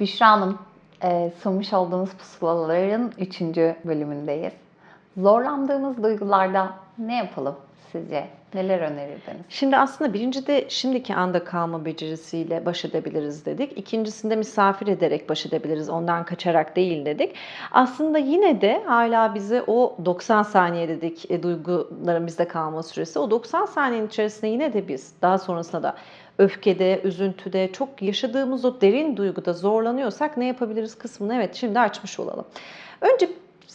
Büşra Hanım, e, sunmuş olduğunuz pusulaların 3. bölümündeyiz. Zorlandığımız duygularda ne yapalım sizce? Neler önerirdiniz? Şimdi aslında birincide şimdiki anda kalma becerisiyle baş edebiliriz dedik. İkincisinde misafir ederek baş edebiliriz. Ondan kaçarak değil dedik. Aslında yine de hala bize o 90 saniye dedik e, duyguların bizde kalma süresi. O 90 saniyenin içerisinde yine de biz daha sonrasında da öfkede, üzüntüde, çok yaşadığımız o derin duyguda zorlanıyorsak ne yapabiliriz kısmını evet şimdi açmış olalım. Önce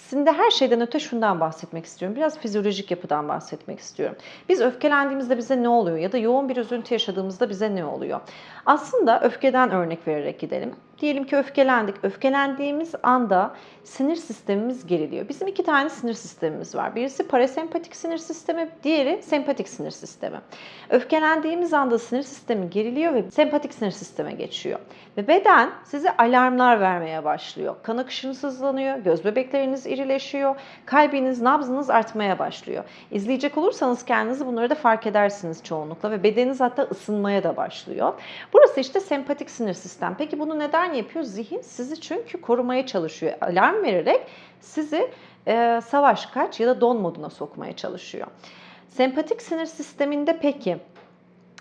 Şimdi her şeyden öte şundan bahsetmek istiyorum. Biraz fizyolojik yapıdan bahsetmek istiyorum. Biz öfkelendiğimizde bize ne oluyor ya da yoğun bir üzüntü yaşadığımızda bize ne oluyor? Aslında öfkeden örnek vererek gidelim. Diyelim ki öfkelendik. Öfkelendiğimiz anda sinir sistemimiz geriliyor. Bizim iki tane sinir sistemimiz var. Birisi parasempatik sinir sistemi, diğeri sempatik sinir sistemi. Öfkelendiğimiz anda sinir sistemi geriliyor ve sempatik sinir sisteme geçiyor. Ve beden size alarmlar vermeye başlıyor. Kan akışınız hızlanıyor, göz bebekleriniz irileşiyor, kalbiniz, nabzınız artmaya başlıyor. İzleyecek olursanız kendinizi bunları da fark edersiniz çoğunlukla ve bedeniniz hatta ısınmaya da başlıyor. Burası işte sempatik sinir sistem. Peki bunu neden yapıyor? Zihin sizi çünkü korumaya çalışıyor. Alarm vererek sizi e, savaş, kaç ya da don moduna sokmaya çalışıyor. Sempatik sinir sisteminde peki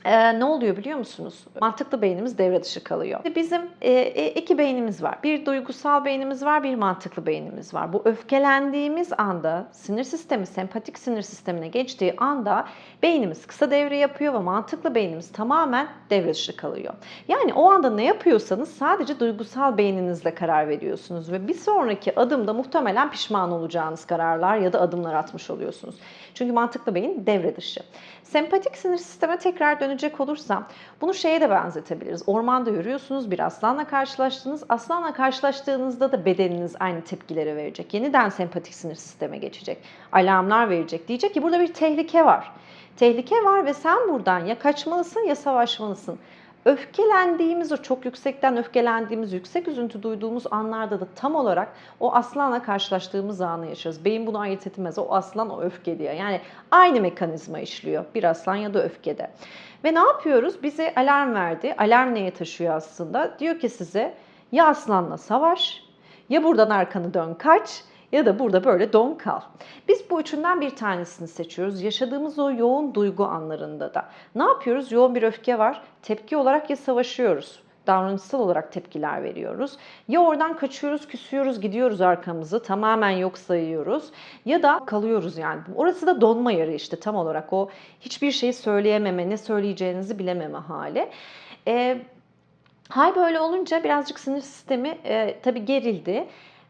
ee, ne oluyor biliyor musunuz? Mantıklı beynimiz devre dışı kalıyor. Bizim e, e, iki beynimiz var. Bir duygusal beynimiz var, bir mantıklı beynimiz var. Bu öfkelendiğimiz anda sinir sistemi sempatik sinir sistemine geçtiği anda beynimiz kısa devre yapıyor ve mantıklı beynimiz tamamen devre dışı kalıyor. Yani o anda ne yapıyorsanız sadece duygusal beyninizle karar veriyorsunuz ve bir sonraki adımda muhtemelen pişman olacağınız kararlar ya da adımlar atmış oluyorsunuz. Çünkü mantıklı beyin devre dışı. Sempatik sinir sisteme tekrar dönecek olursam bunu şeye de benzetebiliriz. Ormanda yürüyorsunuz bir aslanla karşılaştınız. Aslanla karşılaştığınızda da bedeniniz aynı tepkileri verecek. Yeniden sempatik sinir sisteme geçecek. Alarmlar verecek. Diyecek ki burada bir tehlike var. Tehlike var ve sen buradan ya kaçmalısın ya savaşmalısın. Öfkelendiğimiz, o çok yüksekten öfkelendiğimiz, yüksek üzüntü duyduğumuz anlarda da tam olarak o aslanla karşılaştığımız anı yaşarız. Beyin bunu ayırt etmez. O aslan o öfke diye. Yani aynı mekanizma işliyor bir aslan ya da öfkede. Ve ne yapıyoruz? Bize alarm verdi. Alarm neye taşıyor aslında? Diyor ki size ya aslanla savaş ya buradan arkanı dön kaç ya da burada böyle don kal. Biz bu üçünden bir tanesini seçiyoruz. Yaşadığımız o yoğun duygu anlarında da. Ne yapıyoruz? Yoğun bir öfke var. Tepki olarak ya savaşıyoruz davranışsal olarak tepkiler veriyoruz. Ya oradan kaçıyoruz, küsüyoruz, gidiyoruz arkamızı, tamamen yok sayıyoruz ya da kalıyoruz yani. Orası da donma yeri işte tam olarak o hiçbir şeyi söyleyememe, ne söyleyeceğinizi bilememe hali. Ee, hal böyle olunca birazcık sinir sistemi e, tabii gerildi.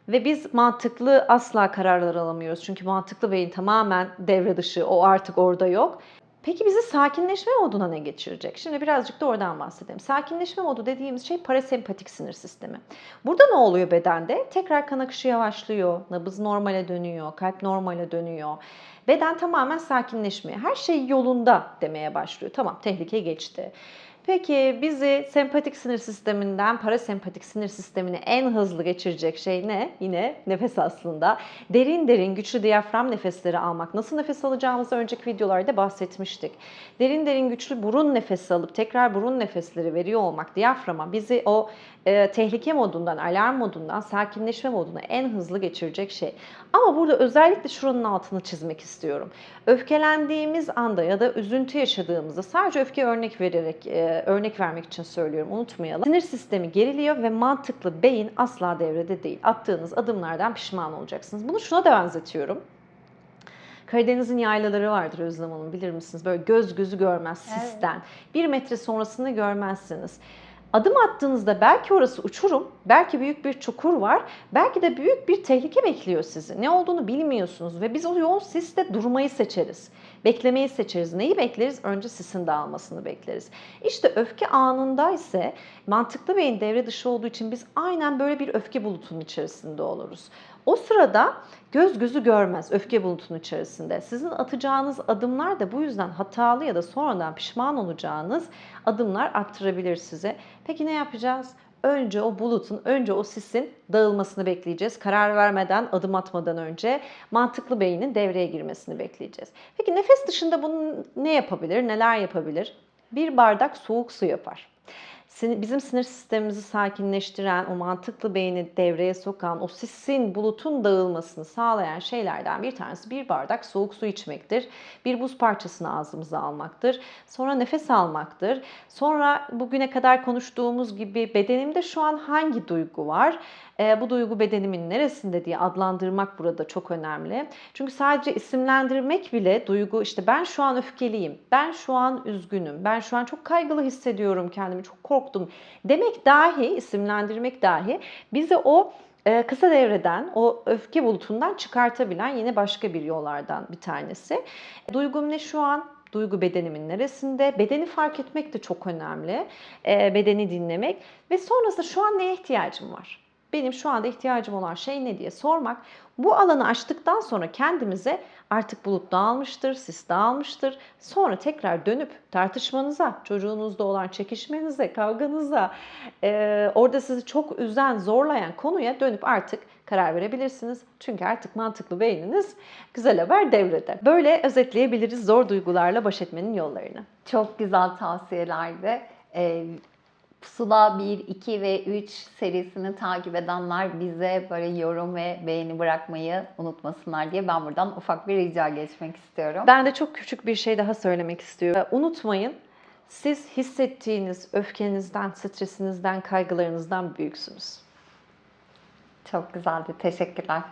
Ve biz mantıklı asla kararlar alamıyoruz. Çünkü mantıklı beyin tamamen devre dışı, o artık orada yok. Peki bizi sakinleşme moduna ne geçirecek? Şimdi birazcık da oradan bahsedelim. Sakinleşme modu dediğimiz şey parasempatik sinir sistemi. Burada ne oluyor bedende? Tekrar kan akışı yavaşlıyor, nabız normale dönüyor, kalp normale dönüyor. Beden tamamen sakinleşmeye, her şey yolunda demeye başlıyor. Tamam tehlike geçti. Peki bizi sempatik sinir sisteminden parasempatik sinir sistemine en hızlı geçirecek şey ne? Yine nefes aslında. Derin derin güçlü diyafram nefesleri almak. Nasıl nefes alacağımızı önceki videolarda bahsetmiştik. Derin derin güçlü burun nefesi alıp tekrar burun nefesleri veriyor olmak diyaframa bizi o e, tehlike modundan, alarm modundan sakinleşme moduna en hızlı geçirecek şey. Ama burada özellikle şuranın altını çizmek istiyorum. Öfkelendiğimiz anda ya da üzüntü yaşadığımızda sadece öfke örnek vererek e, örnek vermek için söylüyorum unutmayalım. Sinir sistemi geriliyor ve mantıklı beyin asla devrede değil. Attığınız adımlardan pişman olacaksınız. Bunu şuna da benzetiyorum. Karadeniz'in yaylaları vardır Özlem Hanım bilir misiniz? Böyle göz gözü görmez sisten. Bir metre sonrasını görmezsiniz. Adım attığınızda belki orası uçurum, belki büyük bir çukur var, belki de büyük bir tehlike bekliyor sizi. Ne olduğunu bilmiyorsunuz ve biz o yoğun siste durmayı seçeriz. Beklemeyi seçeriz. Neyi bekleriz? Önce sisin dağılmasını bekleriz. İşte öfke anında ise mantıklı beyin devre dışı olduğu için biz aynen böyle bir öfke bulutunun içerisinde oluruz. O sırada göz gözü görmez öfke bulutunun içerisinde. Sizin atacağınız adımlar da bu yüzden hatalı ya da sonradan pişman olacağınız adımlar arttırabilir size. Peki ne yapacağız? Önce o bulutun, önce o sisin dağılmasını bekleyeceğiz. Karar vermeden, adım atmadan önce mantıklı beynin devreye girmesini bekleyeceğiz. Peki nefes dışında bunu ne yapabilir, neler yapabilir? Bir bardak soğuk su yapar. Bizim sinir sistemimizi sakinleştiren, o mantıklı beyni devreye sokan, o sisin, bulutun dağılmasını sağlayan şeylerden bir tanesi bir bardak soğuk su içmektir. Bir buz parçasını ağzımıza almaktır. Sonra nefes almaktır. Sonra bugüne kadar konuştuğumuz gibi bedenimde şu an hangi duygu var? E, bu duygu bedenimin neresinde diye adlandırmak burada çok önemli. Çünkü sadece isimlendirmek bile duygu işte ben şu an öfkeliyim, ben şu an üzgünüm, ben şu an çok kaygılı hissediyorum kendimi, çok korktum demek dahi, isimlendirmek dahi bizi o e, kısa devreden, o öfke bulutundan çıkartabilen yine başka bir yollardan bir tanesi. Duygum ne şu an? Duygu bedenimin neresinde? Bedeni fark etmek de çok önemli. E, bedeni dinlemek ve sonrasında şu an neye ihtiyacım var? Benim şu anda ihtiyacım olan şey ne diye sormak. Bu alanı açtıktan sonra kendimize artık bulut dağılmıştır, sis dağılmıştır. Sonra tekrar dönüp tartışmanıza, çocuğunuzda olan çekişmenize, kavganıza, e, orada sizi çok üzen, zorlayan konuya dönüp artık karar verebilirsiniz. Çünkü artık mantıklı beyniniz güzel haber devrede. Böyle özetleyebiliriz zor duygularla baş etmenin yollarını. Çok güzel tavsiyelerdi. Ee, Pusula 1, 2 ve 3 serisini takip edenler bize böyle yorum ve beğeni bırakmayı unutmasınlar diye ben buradan ufak bir rica geçmek istiyorum. Ben de çok küçük bir şey daha söylemek istiyorum. Unutmayın, siz hissettiğiniz öfkenizden, stresinizden, kaygılarınızdan büyüksünüz. Çok güzeldi. Teşekkürler.